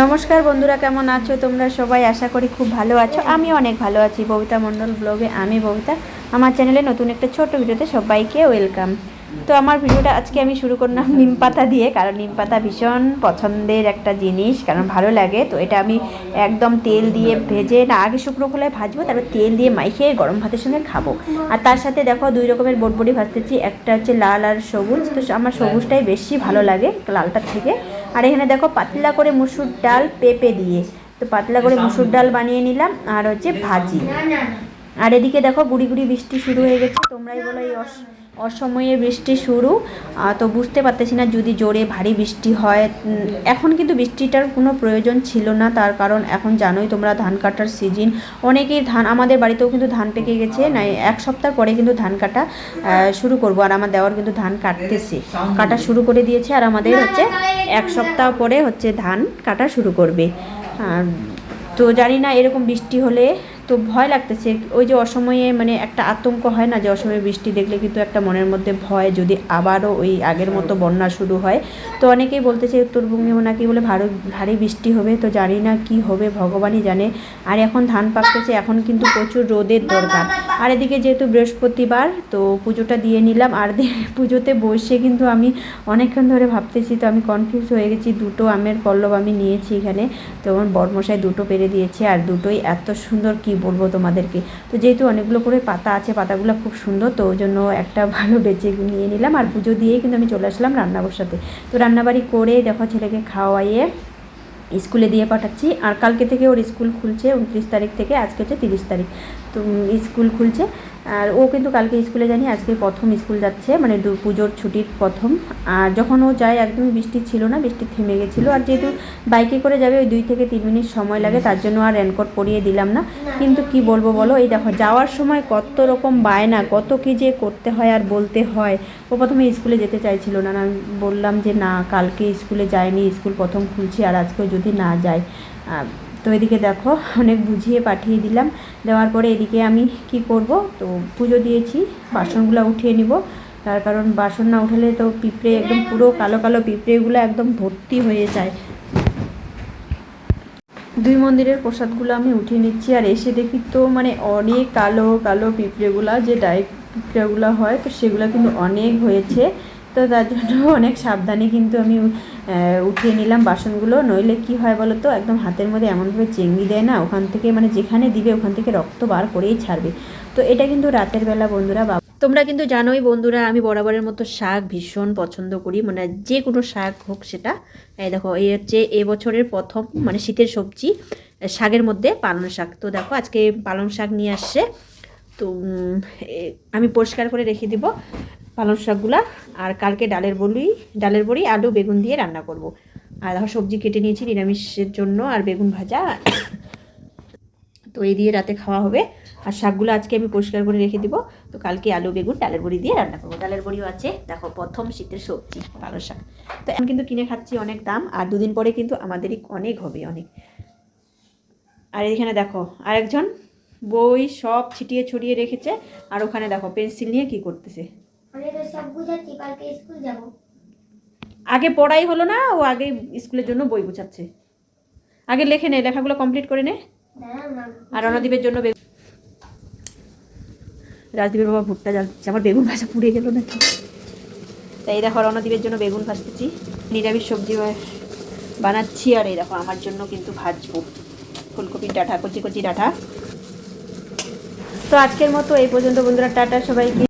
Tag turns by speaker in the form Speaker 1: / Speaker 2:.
Speaker 1: নমস্কার বন্ধুরা, কেমন আছো? তোমরা সবাই আশা করি খুব ভালো আছো। আমি অনেক ভালো আছি। ববিতা মণ্ডল ব্লগে আমি ববিতা। আমার চ্যানেলে নতুন একটা ছোট ভিডিওতে সবাইকে ওয়েলকাম। তো আমার ভিডিওটা আজকে আমি শুরু করলাম নিম পাতা দিয়ে কারণ নিম পাতা ভীষণ পছন্দের একটা জিনিস কারণ ভালো লাগে। তো এটা আমি একদম তেল দিয়ে ভেজে না আগে শুকনো খোলায় ভাজবো তারপর তেল দিয়ে মাইখে গরম ভাতের সঙ্গে খাব। আর তার সাথে দেখো দুই রকমের বটবড়ি ভাজতেছি একটা হচ্ছে লাল আর সবুজ। তো আমার সবুজটাই বেশি ভালো লাগে লালটার থেকে। আর এখানে দেখো পাতলা করে মুসুর ডাল পেঁপে দিয়ে। তো পাতলা করে মুসুর ডাল বানিয়ে নিলাম আর হচ্ছে ভাজি। আর এদিকে দেখো গুড়ি গুড়ি বৃষ্টি শুরু হয়ে গেছে। তোমরাই বলো এই অস- অসময়ে বৃষ্টি শুরু। তো বুঝতে পারতেছি না যদি জোরে ভারী বৃষ্টি হয় এখন কিন্তু বৃষ্টিটার কোনো প্রয়োজন ছিল না। তার কারণ এখন জানোই তোমরা ধান কাটার সিজন অনেকেই ধান, আমাদের বাড়িতেও কিন্তু ধান পেকে গেছে। না এক সপ্তাহ পরে কিন্তু ধান কাটা শুরু করব। আর আমার দেওয়ার কিন্তু ধান কাটতেছে। কাটা শুরু করে দিয়েছে আর আমাদের হচ্ছে এক সপ্তাহ পরে হচ্ছে ধান কাটা শুরু করবে। তো জানি না এরকম বৃষ্টি হলে তো ভয় লাগতেছে। ওই যে অসময়ে মানে একটা আতঙ্ক হয় না যে অসময়ে বৃষ্টি দেখলে কিন্তু একটা মনের মধ্যে ভয় যদি আবারও ওই আগের মতো বন্যা শুরু হয়। তো অনেকেই বলতেছে উত্তরবঙ্গে নাকি বলে ভারী ভারী বৃষ্টি হবে। তো জানি না কি হবে ভগবানই জানে। আর এখন ধান পাকতেছে এখন কিন্তু প্রচুর রোদের দরকার। আর এদিকে যেহেতু বৃহস্পতিবার তো পুজোটা দিয়ে নিলাম। আর পুজোতে বসে কিন্তু আমি অনেকক্ষণ ধরে ভাবতেছি তো আমি কনফিউজ হয়ে গেছি। দুটো আমের পল্লব আমি নিয়েছি এখানে। তো আমার বরমশাই দুটো পেরে দিয়েছে। আর দুটোই এত সুন্দর কি বলব তোমাদেরকে। তো যেহেতু অনেকগুলো করে পাতা আছে, পাতাগুলো খুব সুন্দর, তো ওই জন্য একটা ভালো বেঁচে নিয়ে নিলাম। আর পুজো দিয়েই কিন্তু আমি চলে আসলাম রান্না বসাতে তো রান্নাবাড়ি করে দেখো ছেলেকে খাওয়াইয়ে স্কুলে দিয়ে পাঠাচ্ছি। আর কালকে থেকে ওর স্কুল খুলছে, উনত্রিশ তারিখ থেকে, আজকে হচ্ছে তিরিশ তারিখ। তো স্কুল খুলছে। আর ও কিন্তু কালকে স্কুলে জানি আজকে প্রথম স্কুল যাচ্ছে মানে পুজোর ছুটির প্রথম। আর যখন ও যায়, একদমই বৃষ্টি ছিল না, বৃষ্টি থেমে গেছিল। আর যেহেতু বাইকে করে যাবে, ওই দুই থেকে তিন মিনিট সময় লাগে, তার জন্য আর রেনকোট পরিয়ে দিলাম না। কিন্তু কি বলব বলো, এই দেখো, যাওয়ার সময় কত রকম বায়না, কত কি যে করতে হয় আর বলতে হয়। ও প্রথমে স্কুলে যেতে চাইছিল না, আমি বললাম যে না, কালকে স্কুলে যায়নি, স্কুল প্রথম খুলছি, আর আজকেও যদি না যায় তো এদিকে দেখো, অনেক বুঝিয়ে পাঠিয়ে দিলাম। দেওয়ার পরে এদিকে আমি কি করব? তো পুজো দিয়েছি, বাসনগুলো উঠিয়ে নিব। তার কারণ বাসন না উঠালে তো পিঁপড়ে একদম পুরো কালো কালো পিঁপড়েগুলো একদম ভর্তি হয়ে যায়। দুই মন্দিরের প্রসাদগুলো আমি উঠিয়ে নিচ্ছি। আর এসে দেখি তো মানে অনেক কালো কালো পিঁপড়েগুলা, যে ডাই পিঁপড়েগুলো হয়, তো সেগুলো কিন্তু অনেক হয়েছে। তো তার জন্য অনেক সাবধানে কিন্তু আমি উঠিয়ে নিলাম বাসনগুলো। নইলে কি হয় বলো তো একদম হাতের মধ্যে এমনভাবে চেঙ্গি দেয় না, ওখান থেকে মানে যেখানে দিবে ওখান থেকে রক্ত বার করেই ছাড়বে। তো এটা কিন্তু রাতের বেলা বন্ধুরা তোমরা কিন্তু জানোই বন্ধুরা, আমি বরাবরের মতো শাক ভীষণ পছন্দ করি। মানে যে কোনো শাক হোক সেটা, এই দেখো, এই হচ্ছে এবছরের প্রথম মানে শীতের সবজি, শাকের মধ্যে পালং শাক। তো দেখো, আজকে পালং শাক নিয়ে আসছে। তো আমি পরিষ্কার করে রেখে দিব পালং শাকগুলা। আর কালকে ডালের বড়ি ডালের বড়ি, আলু, বেগুন দিয়ে রান্না করব। আর সবজি কেটে নিয়েছি নিরামিষের জন্য আর বেগুন ভাজা। তো এই দিয়ে রাতে খাওয়া হবে। আর শাকগুলো আজকে আমি পরিষ্কার করে রেখে দিব। তো কালকে আলু, বেগুন, ডালের বড়ি দিয়ে রান্না করব। ডালের বড়িও আছে। দেখো, প্রথম শীতের সবজি, পালং শাক। তো এখন কিন্তু কিনে খাচ্ছি অনেক দাম। আর দুদিন পরে কিন্তু আমাদেরই অনেক হবে অনেক। আর এখানে দেখো, আরেকজন বই সব ছিটিয়ে ছড়িয়ে রেখেছে। আর ওখানে দেখো পেন্সিল নিয়ে কি করতেছে। আগে পড়াই হলো না ও আগে স্কুলের জন্য বই বোঝাচ্ছে আগে লেখে নে লেখাগুলো কমপ্লিট করে নে। আর রণদীপের জন্য বেগুন। রাজদীপের বাবা ভুট্টা জ্বালছে আমার বেগুন ভাজা পুড়ে গেল নাকি? তাই দেখো রণদীপের জন্য বেগুন ভাজতেছি। নিরামিষ সবজি বানাচ্ছি আর এই দেখো আমার জন্য কিন্তু ভাজবো। ফুলকপির ডাঁটা কচি কচি ডাঁটা। তো আজকের মতো এই পর্যন্ত বন্ধুরা টাটা সবাইকে।